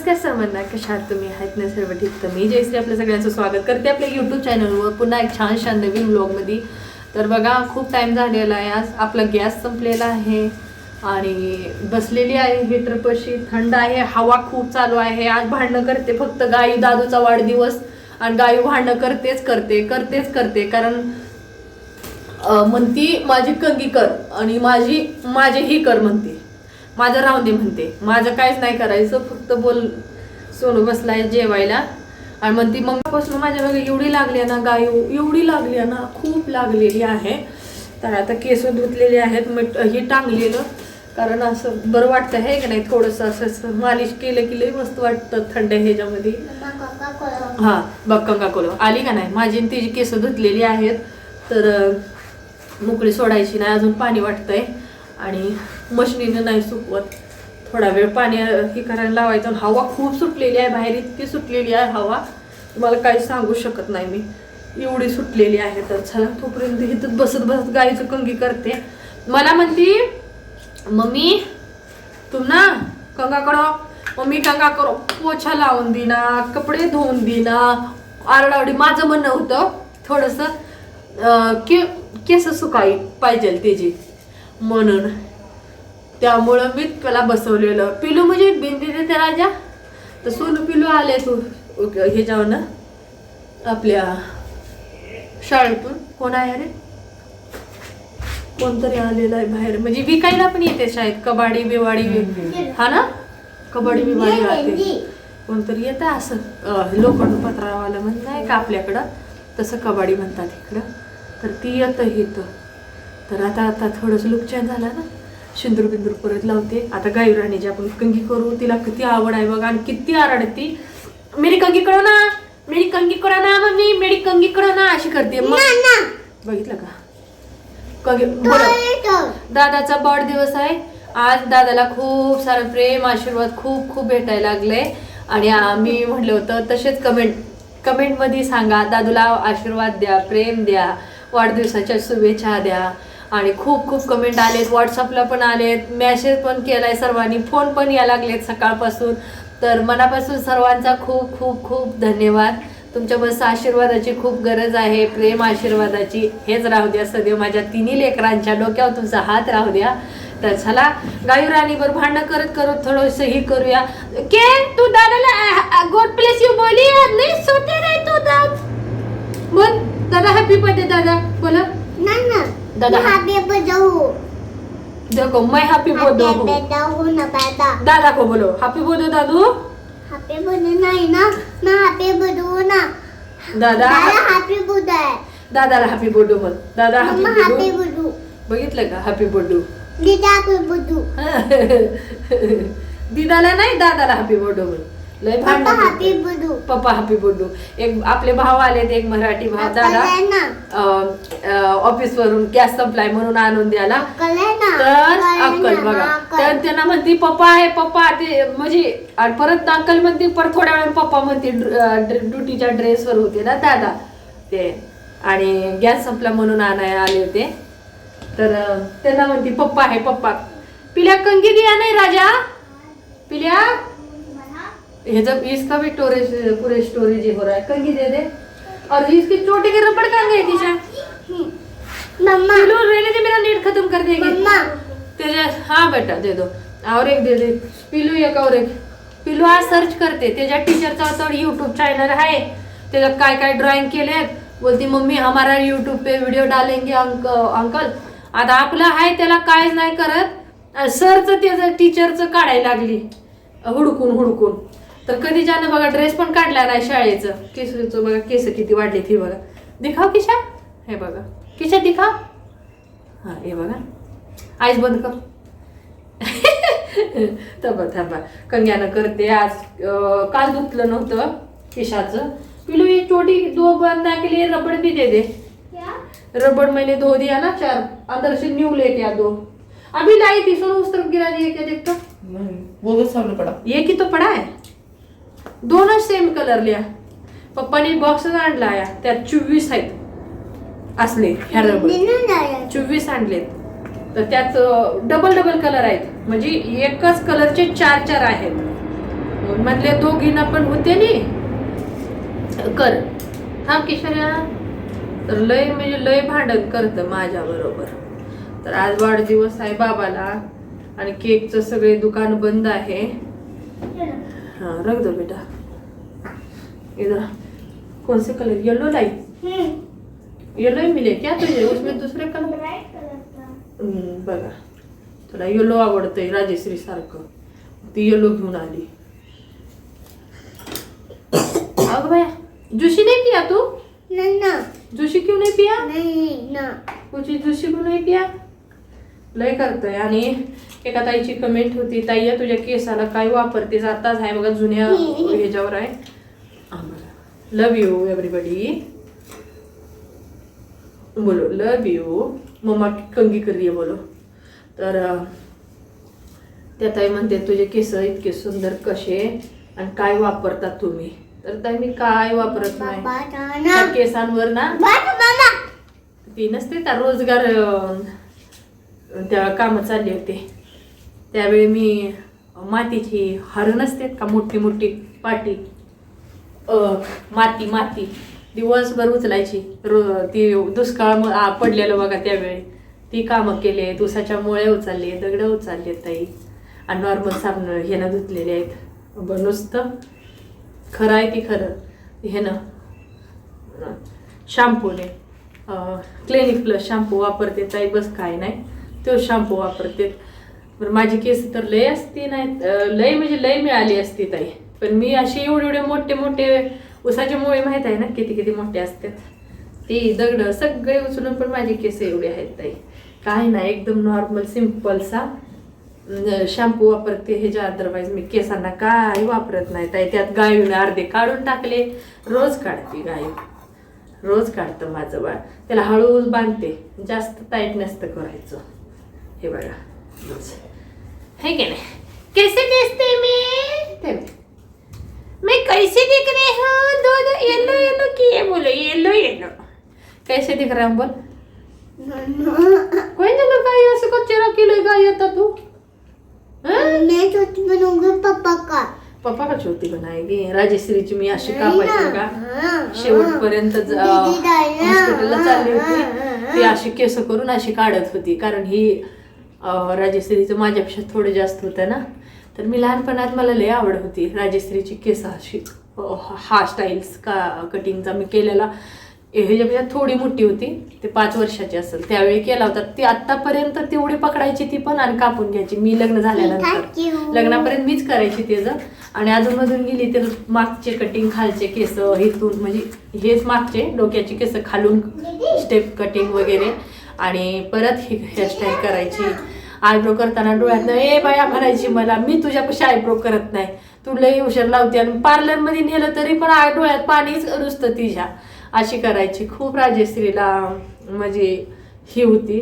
नमस्कार सर्वांना कशा आहात तुम्ही? आहेत ना सर्व ठीक? तर मी जयश्री आपल्या सगळ्यांचं स्वागत करते आपल्या यूट्यूब चॅनलवर पुन्हा एक छान छान नवीन ब्लॉगमध्ये तर बघा खूप टाईम झालेला आहे आज. आपला गॅस संपलेला आहे आणि बसलेली आहे हिटरपाशी थंड आहे हवा खूप चालू आहे. आज भांडणं करते फक्त गाई दादूचा वाढदिवस. आणि गायू भांडणं करतेच करते करतेच करते. कारण म्हणती माझी कंगी कर आणि माझी माझे ही कर म्हणते. माझं राहून दे म्हणते. माझं काहीच नाही करायचं फक्त बोल सोनू बसलाय जेवायला. आणि म्हणते मम्मीपासून माझ्या बघा एवढी लागली आहे ना गाय एवढी लागली आहे ना खूप लागलेली आहे. तर आता केस धुतलेले आहेत मीठ हे टांगलेलं. कारण असं बरं वाटतं आहे की नाही? थोडंसं असं असं मालिश केलं की लई मस्त वाटतं थंड ह्याच्यामध्ये. हां बक्कंगा कोलो आली का नाही? माझी आणि तिची केस धुतलेली आहेत. तर मोकळी सोडायची नाही अजून पाणी वाटतंय. आणि मशनीनं नाही सुकवत. थोडा वेळ पाणी हे करायला लावायचं आणि हवा खूप सुटलेली आहे बाहेर इतकी सुटलेली आहे हवा. तुम्हाला काही सांगू शकत नाही मी. एवढी सुटलेली आहे तर छान तोपर्यंत इथं बसत बसत गाईचं कंगी करते. मला म्हणती मम्मी तुम ना कंगा करो. मम्मी कंगा करो. पोछा लावून दिना कपडे धुवून दिना आरडावडी माझं म्हणणं होतं थोडंसं के केस सुकाई पाहिजे त्याची म्हणून त्यामुळं मी त्याला बसवलेलं. पिलू म्हणजे बिंदी देते राजा? तर सोनू पिलू आले तू ह्याच्यावर आपल्या शाळेतून. कोण आहे रे? कोणतरी आलेलं आहे बाहेर. म्हणजे विकायला पण येते शाळेत कबाडी बिवाडी हा ना? कबाडी बिवाडी राहते कोणतरी येतं असं लोखंड पत्रावाला म्हणत नाही का आपल्याकडं? तसं कबाडी म्हणतात इकडं. तर ती येतं इथं. तर आता आता थोडंसं लुक चेंज झाला ना? शिंदूर बिंदूर परत लावते. आता गाई राणीची आपण कंगी करू. तिला किती आवड आहे बघा आणि किती आरडती. मेरी कंगी करो ना. मेरी कंगी करो ना मम्मी. मेरी कंगी करो ना अशी करते. मग बघितलं का? कंगी बरं दादाचा वाढदिवस आहे. आज दादाला खूप सारं प्रेम आशीर्वाद खूप खूप भेटायला लागले. आणि आम्ही म्हटलं होतं तसेच कमेंट कमेंटमध्ये सांगा दादूला आशीर्वाद द्या प्रेम द्या वाढदिवसाच्या शुभेच्छा द्या. आणि खूप खूप कमेंट आलेत व्हॉट्सअपला पण आलेत मॅसेज पण केलाय सर्वांनी फोन पण या लागलेत सकाळपासून. तर मनापासून सर्वांचा खूप खूप खूप धन्यवाद. तुमच्या बस आशीर्वादाची खूप गरज आहे प्रेम आशीर्वादाची. हेच राहू द्या सदैव माझ्या तिन्ही लेकरांच्या डोक्यावर तुमचा हात राहू द्या. तर चला गायू राणीवर भांडणं करत करत थोडंसं ही करूया. के तू दादाला गोड प्लेस यू बोली नाही सोते नाही तू दाद बोल दादा हॅपी बर्थडे दादा. बोला. नाही ना दादा. देखो मैं हैप्पी बर्थडे हूँ दादा को बोलो हैप्पी बर्थडे दादू दादा दादाला हॅपी बर्थडे बोल दादा हॅपी बर्थडे बघितलं का हॅपी बर्थडे दिदाला नाही दादाला हॅपी बर्थडे बोल लय भांडण पप्पा हॅपी बर्थडे एक आपले भाव आलेत एक मराठी भाव दादा ऑफिस वरून गॅस सप्लाय म्हणून आणून द्यायला. तर अक्कल बघा तर त्यांना म्हणते पप्पा आहे पप्पा. ते म्हणजे आणि परत अंकल म्हणते परत थोड्या वेळाने पप्पा म्हणते ड्युटीच्या ड्रेसवर होते ना दादा. ते आणि गॅस संपला म्हणून आणायला आले होते. तर त्यांना म्हणते पप्पा आहे पप्पा. पिल्या कंगी दिया नाही राजा? पिल्या? हे जब इसका भी स्टोरेज पूरे स्टोरेज ही हो रहा है। कंगी दे दे। और इसकी छोटे के रबड़ कहाँ गए दिशा पिलू रहने दे मेरा नेट खत्म कर देंगे। त्याच्या हा बेटा दे दो। और एक दे दे। पिलू एक और एक। पिलू आज सर्च करते। त्याच्या टीचरचा तर यूट्यूब चॅनल आहे त्याच्यात काय काय ड्रॉइंग केले बोलती मम्मी हमारा यूट्यूब पे व्हिडिओ डालेंगे अंक अंकल. आता आपलं आहे त्याला कायच नाही करत. सरचं त्याचं टीचरचं काढायला लागली. हुडकून हुडकून. तर कधी ज्यानं बघा ड्रेस पण काढला नाही शाळेचं केसचं बघा केस किती वाढले ती बघा. दिखाव किशा? हे बघा. किशा दिखाव. हा हे बघा. आईस बंद कर. थांबा थांबा. कंग्यानं करते आज. काल धुतलं नव्हतं केशाचं. पिलू ये छोटी दो बंदा के लिए रबड़ भी दे दे. रबड़ मैंने धो दिया ना चार. अंदर से न्यू लेके आ दो अभी लाई थी सुनो उस तरफ गिरा दिया क्या देखता वो बस सामने पड़ा. एक ही तो पडा आहे. दोनच सेम कलर लिया पप्पाने बॉक्सच आणला आहे त्यात चोवीस आहेत. असले ह्या रबर चोवीस आणलेत. तर त्यात डबल डबल कलर आहेत. म्हणजे एकच कलरचे चार चार आहेत. मधल्या दोघींना पण होते नी. कर. थांब किशोर्या? तर लय म्हणजे लय भांडण करतं माझ्या बरोबर. तर आज वाढदिवस आहे बाबाला. आणि केकचं सगळे दुकान बंद आहे. हाँ रख दो बेटा. इधर कौन से कलर येलो लाइट येलो ही मिले क्या तुझे उसमें दूसरे कलर हम्म, बघा तुला येलो आवडतंय राजेश्री सारखं ती येलो घेऊन आली अगं बाया जुशी नाही पिया तू जुशी क्यों नहीं पिया कुठची जुशी क्यों नहीं पिया लय करतोय आणि एका ताईची कमेंट होती ताई या तुझ्या केसाला काय वापरते आताच आहे बघा जुन्या ह्याच्यावर आहे लव यू एव्हरीबडी बोलो लव यू मम्मा कंगी कर रही है बोलो. तर त्या ताई म्हणते तुझे केस इतके सुंदर कसे आणि काय वापरतात तुम्ही? तर ताई मी काय वापरत नाही. त्या केसांवर ना ती नसते का रोजगार त्या कामं चालले होते. त्यावेळी मी मातीची हार नसतात का मोठी मोठी पाटी माती माती. दिवसभर उचलायची. रो ती दुष्काळ पडलेलं बघा त्यावेळी. ती कामं केली आहेत. उसाच्या मुळे उचलले दगडं उचलले ताई. आणि नॉर्मल साबण ह्यानं धुतलेले आहेत. बरं नुसतं खरं आहे ती खरं. ह्यानं. शॅम्पूने. क्लिनिक प्लस शॅम्पू वापरते. ताई बस काय नाही. तो शॅम्पू वापरते. बरं माझी केस तर लय असती नाहीत लय म्हणजे लय मिळाली असती ताई. पण मी अशी एवढे एवढे मोठे मोठे उसाचे मुळे माहीत आहे ना किती किती मोठे असतात. ती दगड सगळे उचलून पण माझे केस एवढे आहेत ताई. काय नाही एकदम नॉर्मल सिम्पलसा शॅम्पू वापरते ह्याच्या अदरवाईज मी केसांना काय वापरत नाही ताई. त्यात गायून अर्धे काढून टाकले रोज काढते गायू रोज काढतं माझं बाळ. त्याला हळूच बांधते. जास्त टाईट नसतं करायचं. हे बघा. रोज. है की नाही? कैसे दिसते मी? ते मैं कैसे दिख रही हूँ। दो दो येलो येलो किए बोलो येलो येलो। कैसे दिख रहा हूँ बोल कोई झालं काय असं कचरा केलंय काय आता तू हं? मैं छोटी बनूंगी पापा का। पप्पा का छोटी बनाएगी। राजेश्रीची मी अशी कापायची का शेवटपर्यंत. हॉस्पिटलला चालली होती. ती अशी केस करून अशी काढत होती. कारण ही राजेश्रीचं माझ्यापेक्षा थोडं जास्त होतं ना. तर मी लहानपणात मला लय आवड होती राजेश्रीची केस अशी हा स्टाईल्स का कटिंगचा मी केलेला. ह्याच्यापेक्षा थोडी मोठी होती ते पाच वर्षाची असेल. त्यावेळी केला होता. ती आत्तापर्यंत तेवढी पकडायची ती पण आणि कापून घ्यायची. मी लग्न झाल्यानंतर. लग्नापर्यंत मीच करायची त्याचं आणि अजूनमधून गेली तर मागचे कटिंग खालचे केस इथून म्हणजे हेच मागचे डोक्याचे केस खालून स्टेप कटिंग वगैरे. आणि परत ही हेअरस्टाईल करायची. आयब्रो करताना डोळ्यातनं ए बाया म्हणायची मला मी तुझ्यापाशी आयब्रो करत नाही. तू लई हुशार लावते आणि पार्लरमध्ये नेलं तरी पण आय डोळ्यात पाणीच नुसतं तिच्या. अशी करायची. खूप राजेश्रीला म्हणजे ही होती.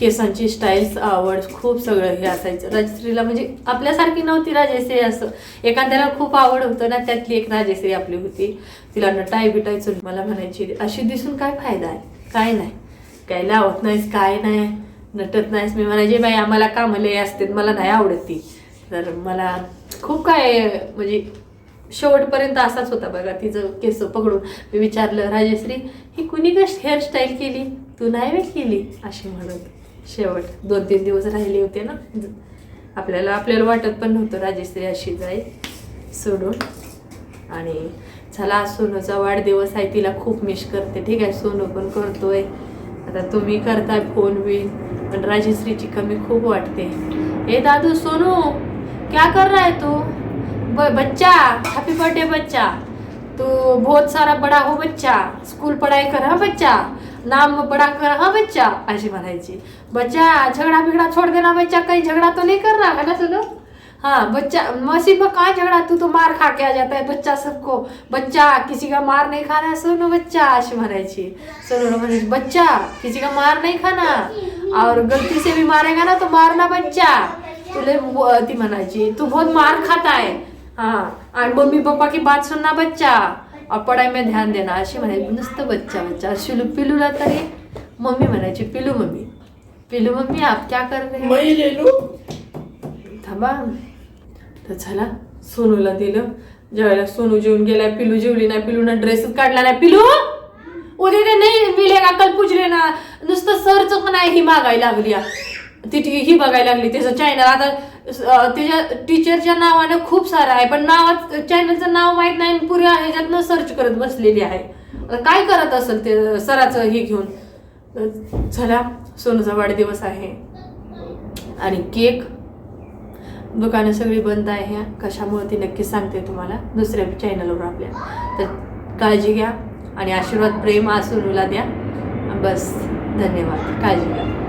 केसांची स्टाईल्स आवड खूप सगळं हे असायचं. राजश्रीला म्हणजे आपल्यासारखी नव्हती राजेश्री असं. एखाद्याला खूप आवड होतं ना त्यातली एक राजेश्री आपली होती. तिला नटाय बिटायचं मला म्हणायची अशी दिसून काय फायदा आहे? काय नाही. काय लावत नाहीस काय नाही नटत नाहीस. मी म्हणायचे बाई आम्हाला कामं लय असते मला नाही आवडत. ती तर मला खूप काय म्हणजे शेवटपर्यंत असाच होता बघा तिचं केस पकडून. मी विचारलं राजश्री ही कुणी कश हेअरस्टाईल केली? तू नाही वे केली? अशी म्हणत शेवट. दोन तीन दिवस राहिले होते ना. आपल्याला आपल्याला वाटत पण नव्हतं राजश्री अशी जाईल. सोडून. आणि चला सोनूचा वाढदिवस आहे तिला खूप मिस करते. ठीक आहे सोनू पण करतोय. तर तुम्ही करताय फोन बिन पण राजश्रीची कमी खूप वाटते. हे दादू सोनू क्या कर रहा है तू? ब- बच्चा हैप्पी बर्थडे बच्चा. तू बहुत सारा बड़ा हो बच्चा. स्कूल पढ़ाई कर हा बच्चा? नाम बड़ा कर हा बच्चा? अशी म्हणायची. बच्चा झगड़ा बिगड़ा छोड़ देना बच्चा काही झगड़ा तो नहीं कर रहा ना सोनू? हाँ बच्चा मौसी में कहाँ झगड़ा? तू तो मार खा के आ जाता है बच्चा सबको। बच्चा किसी का मार नहीं खाना है सोनू बच्चा म्हणायची सोनू म्हणायची बच्चा किसी का मार नहीं खाना और गलती से भी मारेगा ना तो मारना बच्चा। तुले वो- ती म्हणायची तू बहुत मार खाता है। हाँ और मम्मी पापा की बात सुनना बच्चा और पढ़ाई में ध्यान देना। अशी म्हणायची नुसतं बच्चा बच्चा शिलू पिलूला तरी मम्मी मना म्हणायची पिलू मम्मी। पिलू मम्मी आप क्या कर रहे हैं? मैं ले लूँ? थांबा। तर चला सोनूला दिलं. ज्यावेळेला सोनू जेवून गेलाय पिलू जेवली नाही पिलूनं ड्रेसच काढला नाही. पिलू उद्या ते नाही मिले का कल पुजले ना. नुसतं सरचं पण आहे ही मागायला लागली ती ही बघायला लागली. त्याचं चॅनल आता त्याच्या टीचरच्या नावानं खूप सारं आहे पण नावात चॅनलचं नाव माहीत नाही आणि पुऱ्या ह्याच्यातनं सर्च करत बसलेली आहे. काय करत असेल ते सराचं हे घेऊन? झाला चला सोनूचा वाढदिवस आहे. आणि केक दुकानं सगळी बंद आहे ह्या. कशामुळे ती नक्की सांगते तुम्हाला. दुसऱ्या चॅनलवर आपल्या. तर काळजी घ्या आणि आशीर्वाद प्रेम आसुरूला द्या. बस. धन्यवाद. काळजी घ्या.